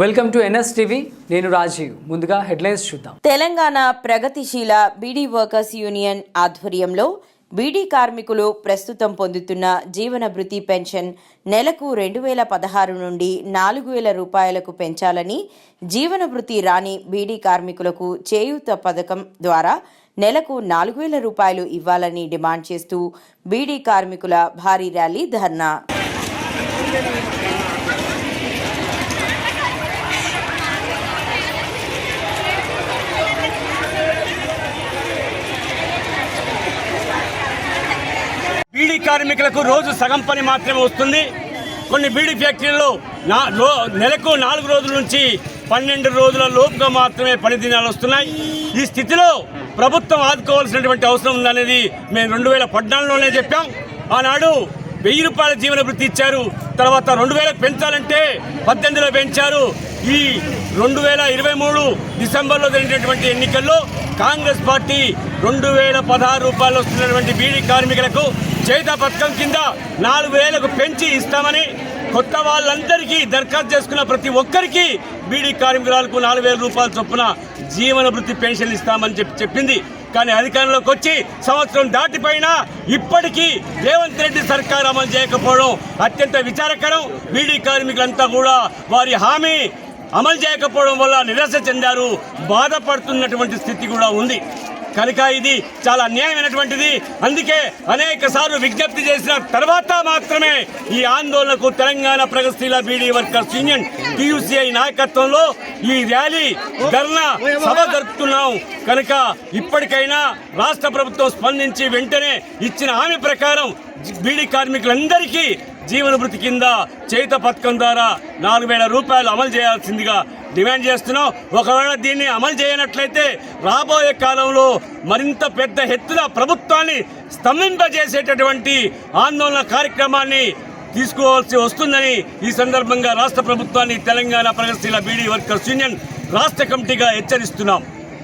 Welcome to NS TV నేను రాజీవ్. ముందుగా headlines చూద్దాం. తెలంగాణ ప్రగతిశీల బీడీ వర్కర్స్ యూనియన్ ఆధ్వర్యంలో బీడీ కార్మికులు ప్రస్తుతం పొందుతున్న జీవన భృతి పెన్షన్ నెలకు రెండు వేల పదహారు నుండి నాలుగు వేల రూపాయలకు పెంచాలని జీవన భృతి రాని బీడీ కార్మికులకు చేయూత పథకం ద్వారా నెలకు నాలుగు వేల రూపాయలు ఇవ్వాలని డిమాండ్ చేస్తూ బీడీ కార్మికుల భారీ ర్యాలీ ధర్నా. కూలీ కార్మికులకు రోజు సగం పని మాత్రమే వస్తుంది. కొన్ని బీడీ ఫ్యాక్టరీల్లో నా నెలకు నాలుగు రోజుల నుంచి పన్నెండు రోజుల లోపుగా మాత్రమే పని దినాలు వస్తున్నాయి. ఈ స్థితిలో ప్రభుత్వం ఆదుకోవాల్సినటువంటి అవసరం ఉందనేది మేము రెండు వేల పద్నాలుగులోనే చెప్పాం. ఆనాడు వెయ్యి రూపాయల జీవన వృత్తి ఇచ్చారు. తర్వాత రెండు వేలకు పెంచాలంటే పద్దెనిమిదిలో పెంచారు. ఈ రెండు వేల ఇరవై మూడు డిసెంబర్లో జరిగినటువంటి ఎన్నికల్లో కాంగ్రెస్ పార్టీ రెండు వేల పదహారు రూపాయలు వస్తున్నటువంటి బీడీ కార్మికులకు చేత పథకం కింద నాలుగు వేలకు పెంచి ఇస్తామని కొత్త వాళ్ళందరికీ దరఖాస్తు చేసుకున్న ప్రతి ఒక్కరికి బీడీ కార్మికురాలకు నాలుగు వేల రూపాయల చొప్పున జీవన వృత్తి పెన్షన్ ఇస్తామని చెప్పి చెప్పింది. కానీ అధికారంలోకి వచ్చి సంవత్సరం దాటిపోయినా ఇప్పటికీ రేవంత్ రెడ్డి సర్కార్ అమలు చేయకపోవడం అత్యంత విచారకరం. బీడీ కార్మికులంతా కూడా వారి హామీ అమలు చేయకపోవడం వల్ల నిరాశ చెందారు. బాధపడుతున్నటువంటి స్థితి కూడా ఉంది. కనుక ఇది చాలా అన్యాయమైనటువంటిది అందుకే అనేక సార్లు విజ్ఞప్తి చేసిన తర్వాత మాత్రమే ఈ ఆందోళనకు తెలంగాణ ప్రగతిశీల బీడీ వర్కర్స్ యూనియన్ టీయూసీఐ నాయకత్వంలో ఈ ర్యాలీ ధర్నా సభ జరుపుతున్నాం. కనుక ఇప్పటికైనా రాష్ట్ర ప్రభుత్వం స్పందించి వెంటనే ఇచ్చిన హామీ ప్రకారం బీడీ కార్మికులందరికీ జీవన భృతి కింద చేత పథకం ద్వారా నాలుగు వేల రూపాయలు అమలు చేయాల్సిందిగా డిమాండ్ చేస్తున్నాం. ఒకవేళ దీన్ని అమలు చేయనట్లయితే రాబోయే కాలంలో మరింత పెద్ద ఎత్తున ప్రభుత్వాన్ని స్తంభింపజేసేటటువంటి ఆందోళన కార్యక్రమాన్ని తీసుకోవాల్సి వస్తుందని ఈ సందర్భంగా రాష్ట్ర ప్రభుత్వాన్ని తెలంగాణ ప్రగతిశీల బీడీ వర్కర్స్ యూనియన్ రాష్ట్ర కమిటీగా హెచ్చరిస్తున్నాం.